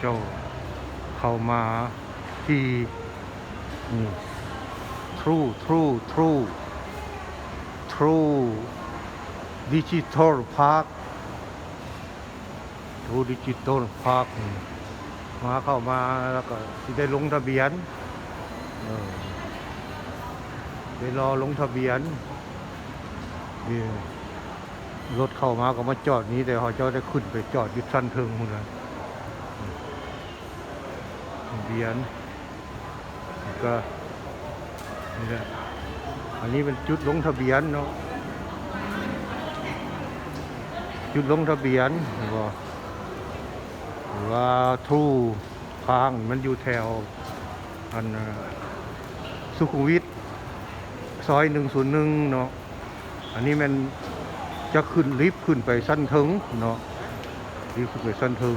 เจ้าเข้ามาที่นี่ True True True True Digital Park True Digital Park มาเข้ามาแล้วก็ที่ได้ลงทะเบียนเได้รอลงทะเบียนนี่รถเข้ามาก็มาจอดนี้แต่เขาเจ้าได้ขึ้นไปจอดยึดสั้นเทิงมึงนะ เบียนก็นี่แหละอันนี้เป็นจุดลงทะเบียนเนาะจุดลงทะเบียนเห็นบ่หรือว่าทู่ทางมันอยู่แถวอันนสุขุมวิทซอยหนึ่งศูนย์หนึ่งเนาะอันนี้มันจะขึ้นลิฟต์ขึ้นไปสั้นถึงเนาะลิฟต์ขึ้นไปสั้นถึง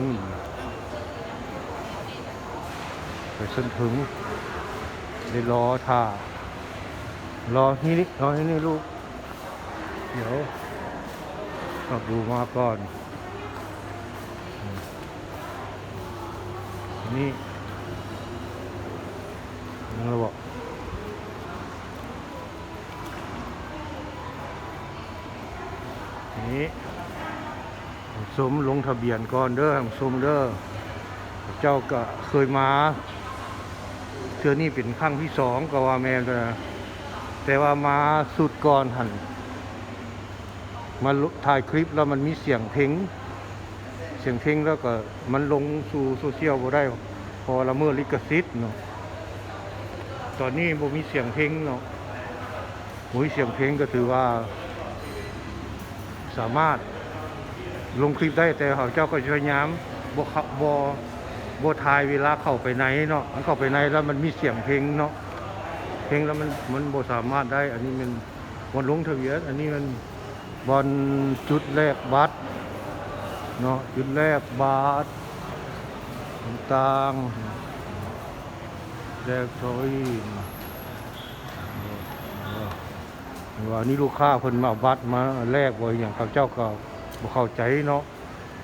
ไปส้นถึงได้รอท่ารอที่นี่รอที่นี่ลูก เดี๋ยวกลับดูมาก่อน นี่นี่เราบอกนี่สมลงทะเบียนก่อนเด้อสมเด้อเจ้าก็เคยมา เทือนี่เป็นครั้งที่สองก็ว่าแม่นแต่แต่ว่ามาสุดก่อนหันมาถ่ายคลิปแล้วมันมีเสียงเพลงเสียงเพลงแล้วก็มันลงสู่โซเชียลบ่ได้ พอละเมิดลิขสิทธิ์เนาะตอนนี้บ่มีเสียงเพลงเนาะบ่มีเสียงเพลงก็ถือว่า สามารถลงคลิปได้แต่เขาเจ้าก็พยายามบ่ข้าบ่ บ่ถ่ายเวลาเข้าไปไหนเนาะมันเข้าไปไหนแล้วมันมีเสียงเพลงเนาะเพลงแล้วมันมันบสามารถได้ อันนี้มันบนลงทะเบียนอันนี้มันบอลจุดแรกบัตรเนาะจุดแรกบาทต่างแรกโซยว่านี่ลูกค้าเพิ่นมาเอาบัตรมาแลกไว้อย่างเขาเจ้าก็บ่เข้าใจเนาะ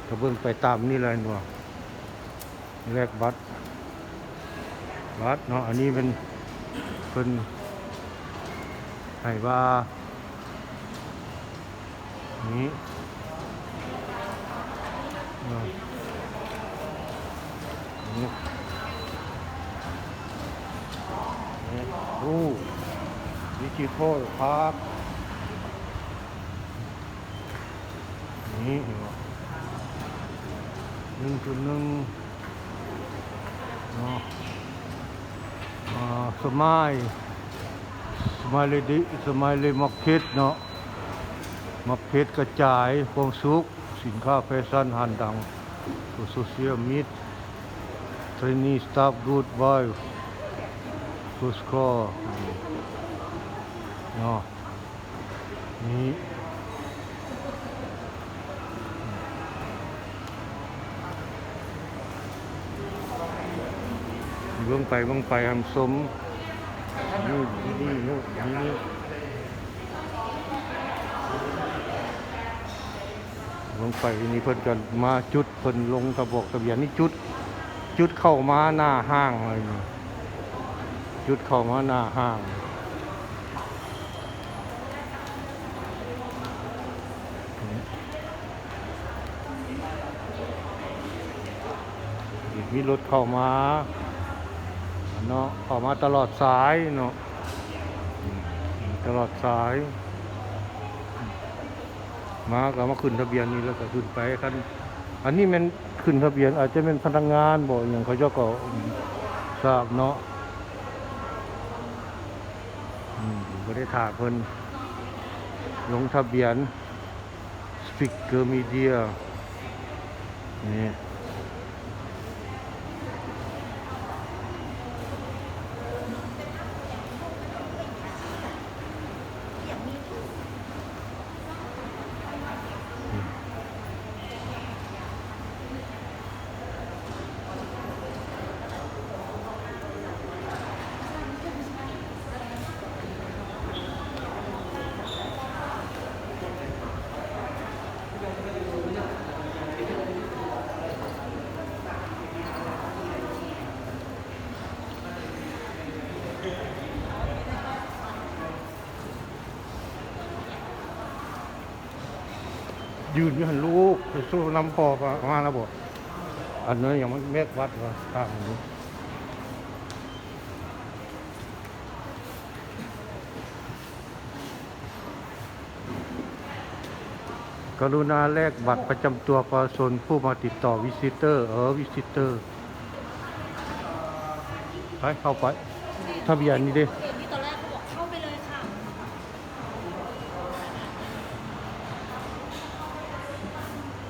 ก็เบิ่งไปตามนี่เลยเนาะ แลกบัตรบัตรเนาะอันนี้เป็นเพิ่นให้ว่านี้นี่นี่รูดิจิทัลพาร์คนี่เห็นไหมหนึ่งจุดหนึ่ง สมัยสมัยเลยดิสมัยเลยมาร์เก็ตเนาะมาร์เก็ตกระจายความสุขสินค้าแฟชั่นหันดังโซเชียลมีดเทรนนีสตาฟกูดบอยฟูสคอเนาะนี่ เบื้องไปเบื้องไปทำสมนี่นี่นี่นี่นี่ลงไปนี่เพิ่นกันมาจุดเพิ่นลงกระบอกทะเบียนนี่จุด จุดเข้ามาหน้าห้างเลยนี่จุดเข้ามาหน้าห้างอีกมีรถเข้ามา เนาะเข้ามาตลอดสายเนาะตลอดสาย มาก็มาขึ้นทะเบียนนี่แล้วก็ขึ้นไปคันอันนี้มันขึ้นทะเบียน อาจจะเป็นพนักงานบ่อย่างเขาเจ้าก็ทราบเนาะอืมก็ได้ถ่ามเพิ่นลงทะเบียนสปิกเกอร์มีเดียนี่ ยืนอยู่หันลูกไปสู้น้ำพอก็มาแล้วบอกอันนั้นยังไม่เมฆวัดว่าทางนี้กรุณาแลกบัตรประจำตัวประชาชนผู้มาติดต่อวิสิเตอร์ เออวิสิเตอร์ ไปเข้าไปทะเบียนนี่ดิ เห็นนี่ตอนแรกเขาบอกเข้าไปเลยค่ะ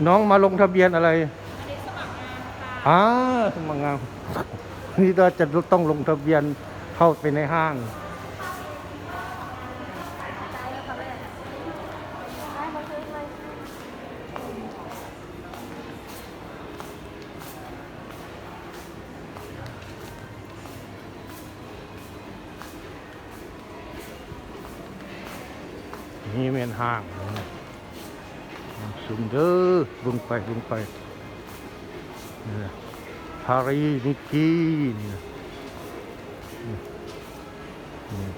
น้องมาลงทะเบียนอะไรอันนี้สมัครงานค่ะอ่าสมัครงานนี่เราจะต้องลงทะเบียนเข้าไปในห้างได้แล้วค่ะแม่ได้มาซื้อเลยนี่เป็นห้าง สุมเด้อลงไปลงไปนี่นะพารีนิกกี้นี่นะนี่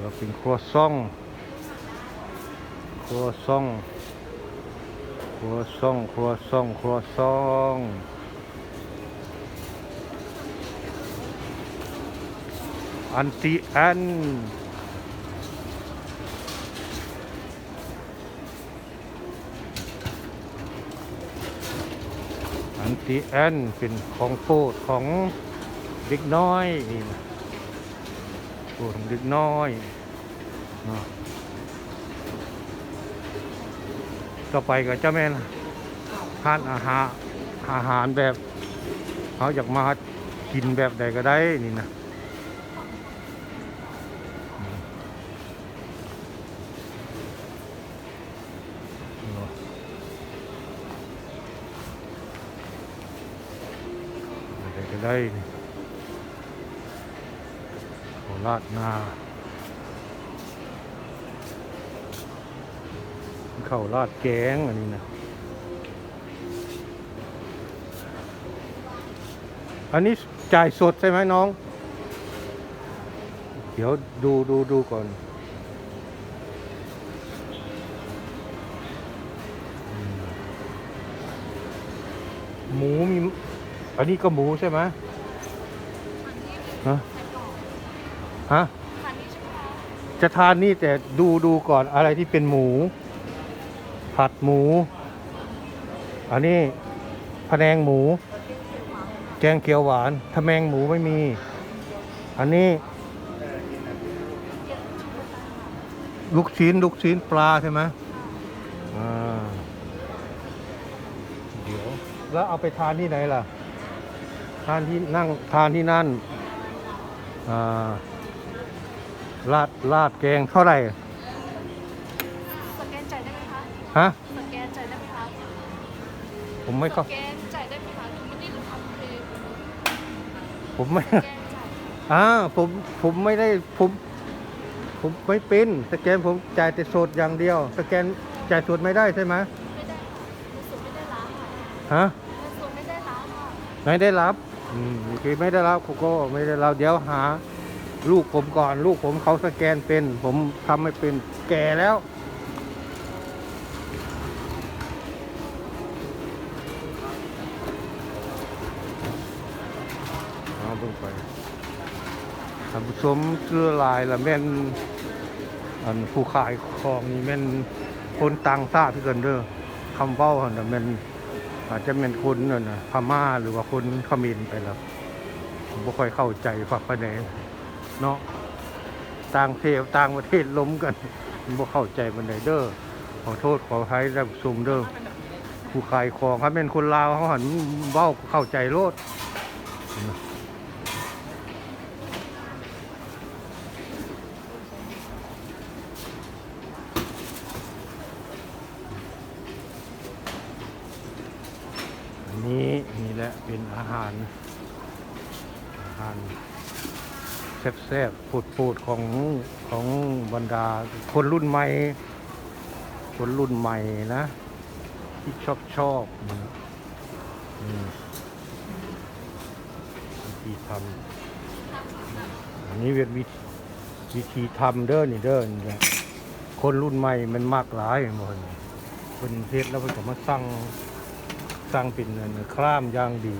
เราเป็นครัวซองครัวซองครัวซองครัวซองครัวซองอันตีอัน อันตีแอนเป็นของโปรดของเด็กน้อยนี่นะโปรดของเด็กน้อยเนาะต่อไปก็จะแม่นทานอาหารอาหารแบบเขาอยากมากินแบบใดก็ได้นี่นะ ได้โคราดหน้าเข้าวราดแกงอันนี้นะ อันนี้จ่ายสดใช่ไหมน้อง เดี๋ยวดูดูดูก่อนหมูมี อันนี้ก็หมูใช่ไหมฮะฮะจะทานนี่แต่ดูดูก่อนอะไรที่เป็นหมู ผัดหมู อันนี้พะแนงหมู แกงเขียวหวานทะแมงหมูไม่มี อันนี้ลูกชิ้นลูกชิ้นปลาใช่ไหมอ่า เดี๋ยว แล้วเอาไปทานที่ไหนล่ะ ทานที่นั่งทานที่นั่นอ่าลาดลาดแกงเท่าไหร่สแกนจ่ายได้ไหมคะฮะสแกนจ่ายได้ไหมคะผมไม่สเข้าแกนจ่ายได้ไหมคะคือไม่ได้ทำเพลงผมไม่สแกนจ่ายอ่าผมผมไม่ได้ผมผมไม่เป็นสแกนผมจ่ายแต่สดอย่างเดียว สแกนจ่ายสดไม่ได้ใช่ไหมไม่ได้ค่ะเงินสดไม่ได้ล้างค่ะฮะเงินสดไม่ได้ล้างค่ะไม่ได้รับ อืมโอเคไม่ได้รับเขาก็ไม่ได้รับเดี๋ยวหา ลูกผมก่อน ลูกผมเขาสแกนเป็น ผมทำไม่เป็นแก่แล้วเอาเบิ่งไปท่านผู้ชมเสื้อลายละแม่นอันผู้ขายของนี่แม่นคนต่างชาติที่กันเด้อคำเว้าหันน่ะแม่น อาจจะเป็นคนนั่นะพม่าหรือว่าคนเขมรไปแล้วผมบ่ค่อยเข้าใจฝักปะเนเนาะต่างเทวต่างประเทศล้มกันผมบ่เข้าใจบันไดเด้อขอโทษขออภัยท่านผู้ชมเด้อผู้ขายของครับเป็นคนลาวเขาหันเว้าเข้าใจโลด อันนี้นี่แหละ เป็นอาหาร อาหารแซ่บๆปูดๆของของบรรดาคนรุ่นใหม่ คนรุ่นใหม่นะ ที่ชอบชอบนะอืมวิธีทำอันนี้เป็นวิธีวิธีทำเด้อนี่เด้อนี่แหละคนรุ่นใหม่มันมากหลายหมดเพิ่นเฮ็ดแล้วเพิ่นก็มาสั่ง สั่งเป็นอันครามย่างดี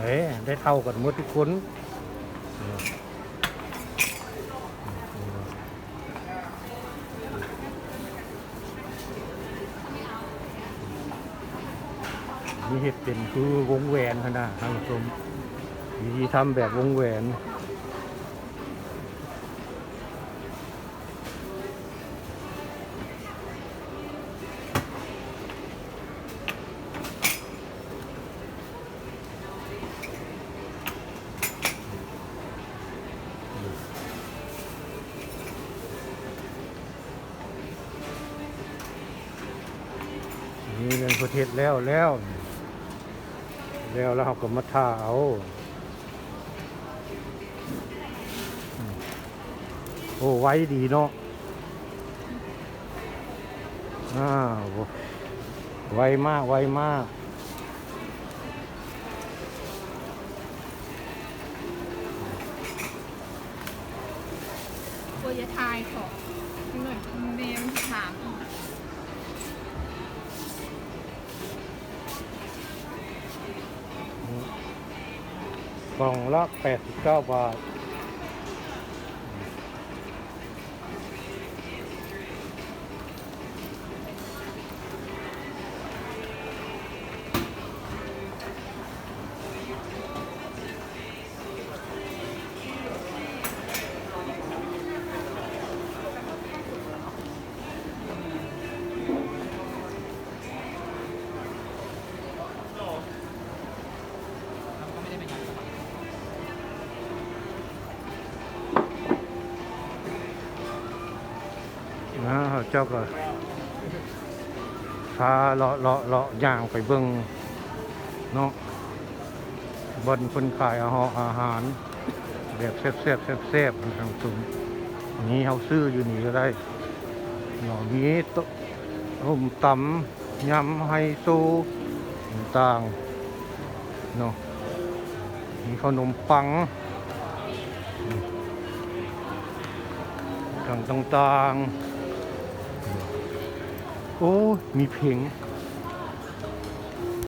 เฮ้ได้เท่ากันหมดทุกคนนี่เฮ็ดเป็นคือวงแหวนขนาดทางผู้ชมวิธีทำแบบวงแหวน เป็นประเทศแล้วแล้ว แล้วแล้วเขาก็มาท่าเอาโอ้ไว้ดีเนาะอ้าวไวมากไวมากกลัวจะทายของ กล่องละ 89 บาท เจ้าก็พาเลาะเลาะเลาะย่างไปเบิ่งเนาะบนคนขายอาหารอาหารแบบแซ่บแซ่บแซ่บแซ่บทางสูงนี้เขาซื้ออยู่นี่ก็ได้เนาะมีโตต้มตำยำไฮโซต่างเนาะมีขนมปังต่างต่าง โอ้ มีเพลง